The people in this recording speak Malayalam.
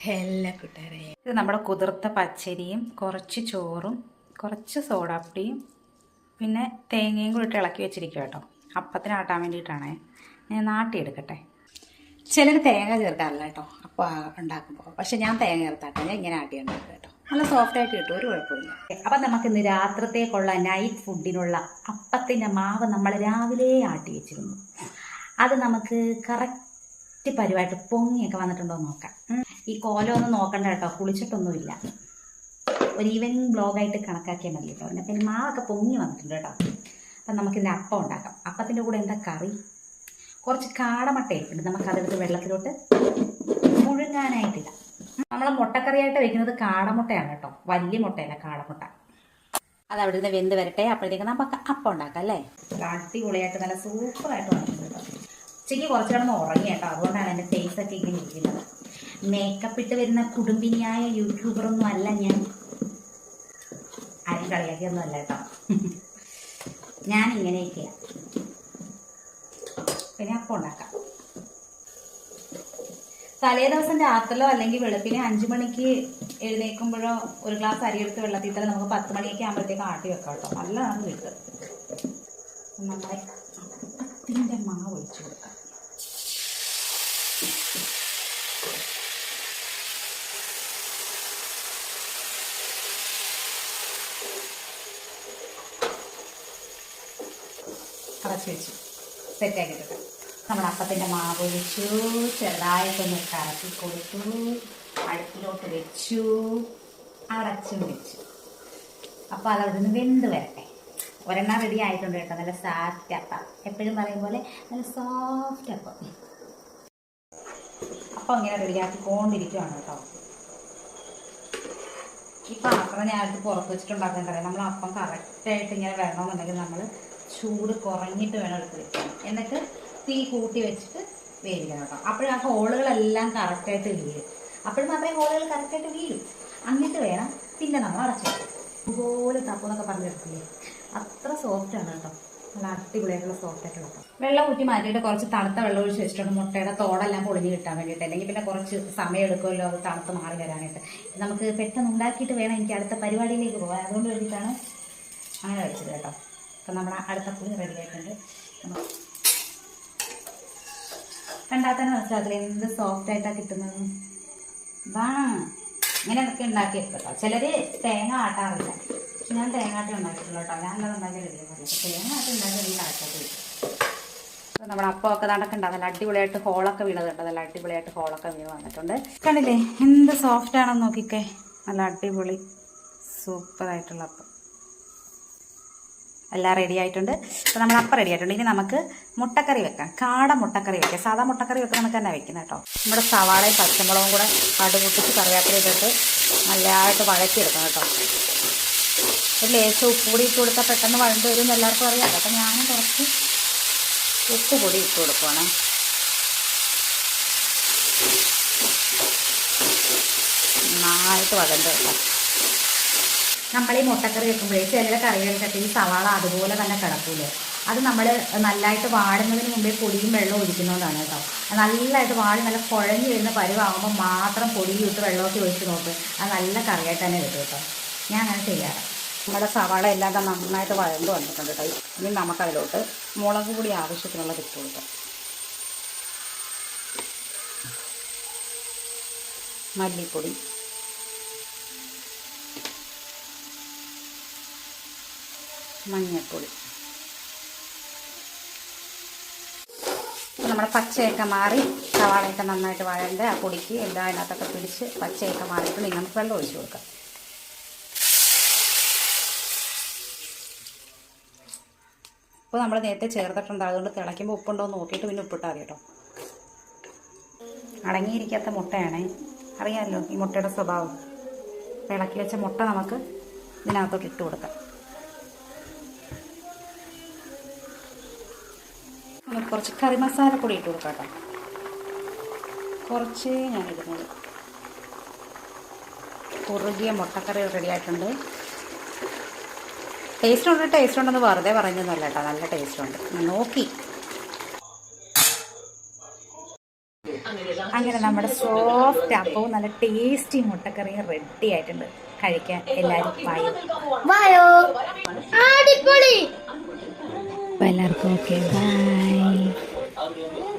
എല്ലാ കൂട്ടുകാരെ. ഇത് നമ്മുടെ കുതിർത്ത പച്ചരിയും കുറച്ച് ചോറും കുറച്ച് സോഡാപ്പൊടിയും പിന്നെ തേങ്ങയും കൂടി ഇട്ട് ഇളക്കി വെച്ചിരിക്കുക കേട്ടോ. അപ്പത്തിന് ആട്ടാൻ വേണ്ടിയിട്ടാണ്. ഞാൻ നാട്ടിയെടുക്കട്ടെ ചിലർ തേങ്ങ ചേർക്കാറില്ല കേട്ടോ. അപ്പോൾ ഉണ്ടാക്കുമ്പോൾ പക്ഷെ ഞാൻ തേങ്ങ ചേർത്താട്ടെ. ഞാൻ ഇങ്ങനെ ആട്ടി ഉണ്ടാക്കുക കേട്ടോ. നല്ല സോഫ്റ്റായിട്ട് കിട്ടും. ഒരു കുഴപ്പമില്ല അപ്പം നമുക്ക് ഇന്ന് രാത്രത്തേക്കുള്ള നൈറ്റ് ഫുഡിനുള്ള അപ്പത്തിന്റെ മാവ് നമ്മൾ രാവിലെ ആട്ടി വെച്ചിരുന്നു. അത് നമുക്ക് കറക്റ്റ് പരിവായിട്ട് പൊങ്ങിയൊക്കെ വന്നിട്ടുണ്ടോ നോക്കാം. ഈ കോലം ഒന്നും നോക്കണ്ട കേട്ടോ. കുളിച്ചിട്ടൊന്നുമില്ല. ഒരു ഈവനിങ് ബ്ലോഗായിട്ട് കണക്കാക്കിയാൽ മതി കേട്ടോ. പിന്നെ പിന്നെ മാവൊക്കെ പൊങ്ങി വന്നിട്ടുണ്ട് കേട്ടോ. അപ്പം നമുക്കിതിന്റെ അപ്പം ഉണ്ടാക്കാം. അപ്പത്തിന്റെ കൂടെ എന്താ കറി? കുറച്ച് കാടമട്ട ഇട്ടുണ്ട് നമുക്കതെടുത്ത് വെള്ളത്തിലോട്ട് മുഴുങ്ങാനായിട്ടില്ല നമ്മൾ മുട്ടക്കറിയായിട്ട് വെക്കുന്നത് കാടമുട്ടയാണ് കേട്ടോ. വലിയ മുട്ടയല്ല കാടമുട്ട. അത് അവിടെ നിന്ന് വെന്ത് വരട്ടെ. അപ്പോഴത്തേക്ക് നമുക്ക് അപ്പം ഉണ്ടാക്കാം അല്ലേ? അടിപൊളിയായിട്ട് നല്ല സൂപ്പറായിട്ട് വന്നിട്ടുണ്ട് കേട്ടോ. ഉച്ചയ്ക്ക് കുറച്ച് കിടന്ന് ഉറങ്ങി കേട്ടോ. അതുകൊണ്ടാണ് എന്റെ ഫേസ് ഒക്കെ ഇങ്ങനെ ഇരിക്കുന്നത്. മേക്കപ്പ് ഇട്ട് വരുന്ന കുടുംബിനിയായ യൂട്യൂബറൊന്നും അല്ല ഞാൻ. ആരും കളിയാക്കിയൊന്നും അല്ല കേട്ടോ. ഞാൻ ഇങ്ങനെയൊക്കെയാണ് പിന്നെ അപ്പം ഉണ്ടാക്കാം. തലേ ദിവസം രാത്രിയിലോ അല്ലെങ്കിൽ വെളുപ്പിനെ അഞ്ചു മണിക്ക് എഴുന്നേൽക്കുമ്പോഴോ ഒരു ഗ്ലാസ് അരി എടുത്ത് വെള്ളത്തിൽ തന്നെ നമുക്ക് പത്ത് മണിയൊക്കെ ആകുമ്പോഴത്തേക്ക് ആട്ടി വെക്കാം കേട്ടോ. നല്ലതാണ് കിട്ടും നമ്മളെ അപ്പത്തിന്റെ മാവ് ഒഴിച്ചു കൊടുക്കാം. അടച്ചു വെച്ചു സെറ്റാക്കിയിട്ടുണ്ട്. നമ്മുടെ അപ്പത്തിന്റെ മാവ് വെച്ചു ചെറുതായിട്ടൊന്ന് കറക്കി കൊടുത്തു അടുപ്പിലോട്ട് വെച്ചു അടച്ചും വെച്ചു അപ്പോൾ അതവിടുന്ന് വെന്ത് വരട്ടെ. ഒരെണ്ണ റെഡി ആയിട്ടുണ്ട് കേട്ടോ. നല്ല സാറ്റ് അപ്പം. എപ്പോഴും പറയും പോലെ നല്ല സോഫ്റ്റ് അപ്പം. അപ്പം ഇങ്ങനെ റെഡിയാക്കിക്കൊണ്ടിരിക്കുവാണ് കേട്ടോ. ഈ പാത്രം അടുത്ത് പുറത്ത് വെച്ചിട്ടുണ്ടാക്കാൻ നമ്മൾ അപ്പം കറക്റ്റായിട്ട് ഇങ്ങനെ വരണമെന്നുണ്ടെങ്കിൽ നമ്മൾ ചൂട് കുറഞ്ഞിട്ട് വേണം എടുത്ത് വെക്കാൻ എന്നിട്ട് തീ കൂട്ടി വെച്ചിട്ട് വേവിക്കണം കേട്ടോ. അപ്പോഴും ആ ഹോളുകളെല്ലാം കറക്റ്റായിട്ട് വീഴും. അപ്പോൾ മാത്രമേ ഹോളുകൾ കറക്റ്റായിട്ട് വീഴും. എന്നിട്ട് വേണം പിന്നെ നമ്മൾ അടച്ചു ഇതുപോലെ തപ്പെന്നൊക്കെ പറഞ്ഞെടുക്കില്ലേ അത്ര സോഫ്റ്റ് ആണ് കേട്ടോ. നല്ല അടിപൊളിയായിട്ടുള്ള സോഫ്റ്റ് ആയിട്ടുള്ള അപ്പം വെള്ളം ഊറ്റി മാറ്റിയിട്ട് കുറച്ച് തണുത്ത വെള്ളം ഒഴിച്ച് വെച്ചിട്ടുണ്ട്. മുട്ടയുടെ തോടെല്ലാം പൊളിഞ്ഞ് കിട്ടാൻ വേണ്ടിയിട്ട്. അല്ലെങ്കിൽ പിന്നെ കുറച്ച് സമയം എടുക്കുമല്ലോ അത് തണുത്ത് മാറി വരാനായിട്ട്. നമുക്ക് പെട്ടെന്ന് ഉണ്ടാക്കിയിട്ട് വേണം എനിക്ക് അടുത്ത പരിപാടിയിലേക്ക് പോകാൻ. അതുകൊണ്ട് വേണ്ടിയിട്ടാണ് അങ്ങനെ വെച്ചത് കേട്ടോ. അപ്പം നമ്മൾ അടുത്ത പുളി റെഡി ആയിട്ടുണ്ട്. കണ്ടാൽ തന്നെ മനസ്സിലാക്കില്ല എന്ത് സോഫ്റ്റ് ആയിട്ടാണ് കിട്ടുന്നത്. വാ. ഇങ്ങനെയൊക്കെ ഉണ്ടാക്കി കേട്ടോ. ചിലർ തേങ്ങ ആട്ടാറില്ല. പക്ഷെ ഞാൻ തേങ്ങ ആട്ടി ഉണ്ടാക്കിയിട്ടുള്ളൂ കേട്ടോ. ഞാൻ അല്ലാതെ ഉണ്ടാക്കി റെഡി ആക്കില്ല തേങ്ങ ആട്ടി ഉണ്ടാക്കി ഈ കറക്റ്റായിട്ട് കിട്ടും നമ്മുടെ അപ്പമൊക്കെ നടക്കണ്ട. നല്ല അടിപൊളിയായിട്ട് ഹോളൊക്കെ വീണതുണ്ട് നല്ല അടിപൊളിയായിട്ട് ഹോളൊക്കെ വീണ് വന്നിട്ടുണ്ട്. കണ്ടില്ലേ? എന്ത് സോഫ്റ്റ് ആണെന്ന് നോക്കിക്കേ. നല്ല അടിപൊളി. സൂപ്പറായിട്ടുള്ള അപ്പം. എല്ലാം റെഡി ആയിട്ടുണ്ട്. അപ്പോൾ നമ്മൾ അപ്പം റെഡി ആയിട്ടുണ്ട്. ഇനി നമുക്ക് മുട്ടക്കറി വെക്കാം. കാട മുട്ടക്കറി വെക്കാം. സാധാ മുട്ടക്കറി വെക്കാൻ നമുക്ക് തന്നെ വെക്കുന്നത് കേട്ടോ. നമ്മുടെ സവാളയും പച്ചമുളകും കൂടെ കടുപൊട്ടിച്ച് കറിവേപ്പില ഇട്ടിട്ട് നല്ലതായിട്ട് വഴക്കിയെടുക്കണം കേട്ടോ. ഒരു ലേശം ഉപ്പ് പൊടി ഇട്ട് കൊടുത്താൽ പെട്ടെന്ന് വഴണ്ട് വരും എന്ന് എല്ലാവർക്കും അറിയാം. അപ്പം ഞാനും കുറച്ച് ഉപ്പ് പൊടി ഇട്ട് കൊടുക്കുവാണ്. നന്നായിട്ട് വഴണ്ട് കേട്ടോ. നമ്മൾ ഈ മുട്ടക്കറി വെക്കുമ്പോഴേ ചില കറികൾക്കൊക്കെ ഈ സവാള അതുപോലെ തന്നെ കിടക്കൂലേ. അത് നമ്മൾ നല്ലതായിട്ട് വാടുന്നതിന് മുമ്പേ പൊടിയും വെള്ളവും ഒഴിക്കുന്നതുകൊണ്ടാണ് കേട്ടോ. നല്ലതായിട്ട് വാടി നല്ല കുഴഞ്ഞു വരുന്ന പരുവാകുമ്പോൾ മാത്രം പൊടിയും ഇട്ട് വെള്ളമൊക്കെ ഒഴിച്ച് നോക്ക്. അത് നല്ല കറിയായിട്ട് തന്നെ കിട്ടും കേട്ടോ. ഞാൻ അങ്ങനെ ചെയ്യാറ്. നമ്മുടെ സവാള എല്ലാം നന്നായിട്ട് വഴണ്ട് വന്നിട്ടുണ്ട് കേട്ടോ. ഇനി നമുക്കതിലോട്ട് മുളക് പൊടി ആവശ്യത്തിനുള്ള ഇട്ട് കൊടുക്കാം. മല്ലിപ്പൊടി. മഞ്ഞൾപ്പൊടി നമ്മുടെ പച്ചയൊക്കെ മാറി സവാളയൊക്കെ നന്നായിട്ട് വഴണ്ട് ആ പൊടിക്ക് എല്ലാം അതിനകത്തൊക്കെ പിടിച്ച് പച്ചയൊക്കെ മാറിയിട്ട് നമുക്ക് വെള്ളം ഒഴിച്ചു കൊടുക്കാം. ഇപ്പോൾ നമ്മൾ നേരത്തെ ചേർത്തിട്ടുണ്ട് അതുകൊണ്ട് തിളയ്ക്കുമ്പോൾ ഉപ്പുണ്ടോ എന്ന് നോക്കിയിട്ട് പിന്നെ ഉപ്പിട്ടാൽ മതി കേട്ടോ. അടങ്ങിയിരിക്കാത്ത മുട്ടയാണേ. അറിയാമല്ലോ ഈ മുട്ടയുടെ സ്വഭാവം. ഇളക്കി വെച്ച മുട്ട നമുക്ക് ഇതിനകത്തോട്ട് ഇട്ട് കൊടുക്കാം. നമുക്ക് കുറച്ച് കറി മസാല കൂടി ഇട്ട് കൊടുക്കാം കേട്ടോ കുറച്ച് ഞാൻ ഇടുന്നത് കുറുകിയ മുട്ടക്കറി റെഡി ആയിട്ടുണ്ട്. ടേസ്റ്റ് ഉണ്ട് ടേസ്റ്റ് ഉണ്ടെന്ന് വെറുതെ പറഞ്ഞൊന്നുമല്ല കേട്ടോ. നല്ല ടേസ്റ്റ് ഉണ്ട്. നോക്കി. അങ്ങനെ നമ്മുടെ സോഫ്റ്റ് അപ്പവും നല്ല ടേസ്റ്റി മുട്ടക്കറിയും റെഡി ആയിട്ടുണ്ട്. കഴിക്കാൻ എല്ലാവരും വായോ? അടിപൊളി അപ്പോൾ എല്ലാവർക്കും ഓക്കെ ബൈ